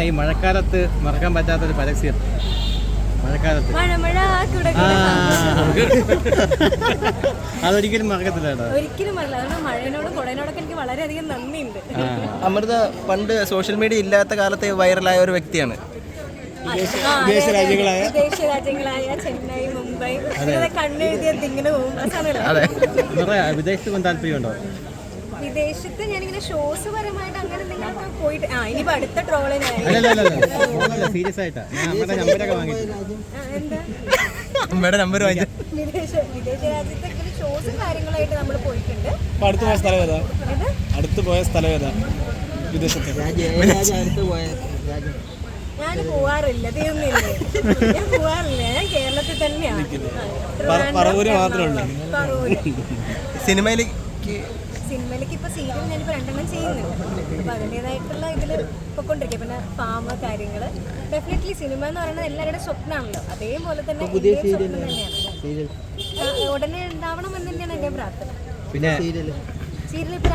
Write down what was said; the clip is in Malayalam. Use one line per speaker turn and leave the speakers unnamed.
പിന്നെ ഈ മഴക്കാലത്ത് മറക്കാൻ പറ്റാത്തൊരു പരസ്യം. മഴക്കാലത്ത്.
മഴ മഴ കുട
ആ
കുട.
അതൊരിക്കലും മറക്കത്തില്ല കേട്ടോ.
ഒരിക്കലും മഴയോടും എനിക്ക് വളരെയധികം നന്ദിയുണ്ട്.
ആ.
അമൃത പണ്ട് സോഷ്യൽ മീഡിയ ഇല്ലാത്ത കാലത്ത് വൈറലായ ഒരു വ്യക്തിയാണ്.
ആ, അതെ, അതെ. വിദേശ രാജ്യങ്ങളായ ചെന്നൈ മുംബൈ ഇങ്ങനെ കണ്ണെഴുതിയ പോകും.
നിറയെ വിദേശത്ത് പോകാൻ താല്പര്യമുണ്ടോ?
വിദേശത്ത് ഞാനിങ്ങനെ ഷോസ് പരമായിട്ട് അങ്ങനെ പോയിട്ട് ആ അടുത്ത
സീരിയസ് ആയിട്ടാ. അമ്മയുടെ നമ്പരൊക്കെ
അമ്മയുടെ നമ്പർ വാങ്ങി
വിദേശ വിദേശ രാജ്യത്തൊക്കെ ഇങ്ങനെ ഷോസും കാര്യങ്ങളായിട്ട് നമ്മൾ പോയിട്ടുണ്ട്.
അടുത്ത് പോയ സ്ഥലം ഏതാ? അടുത്ത് പോയ സ്ഥലം ഏതാ? വിദേശത്ത്.
ഞാൻ പോവാറില്ല തീർന്നില്ലേ ഞാൻ പോവാറില്ല ഞാൻ കേരളത്തിൽ തന്നെയാണ്.
പറവൂര് മാത്രമേ ഉള്ളൂ.
പറവൂര്.
സിനിമയിലേക്ക്
സിനിമയിലേക്ക് ഇപ്പൊ സീരിയൽ ഞാനിപ്പോ രണ്ടെണ്ണം ചെയ്യുന്നുണ്ട്. അപ്പൊ അതിന്റെതായിട്ടുള്ള ഇതിൽ പൊക്കൊണ്ടിരിക്കുക പിന്നെ ഫാമ് കാര്യങ്ങൾ. ഡെഫിനറ്റ്ലി സിനിമ എന്ന് പറയുന്നത് എല്ലാവരുടെ സ്വപ്നമാണല്ലോ അതേപോലെ തന്നെ എന്റെയും സ്വപ്നം തന്നെയാണ്. ഉടനെ ഉണ്ടാവണം എന്ന് തന്നെയാണ് എന്റെ പ്രാർത്ഥന.
പിന്നെ
സീരിയൽ ഇപ്പൊ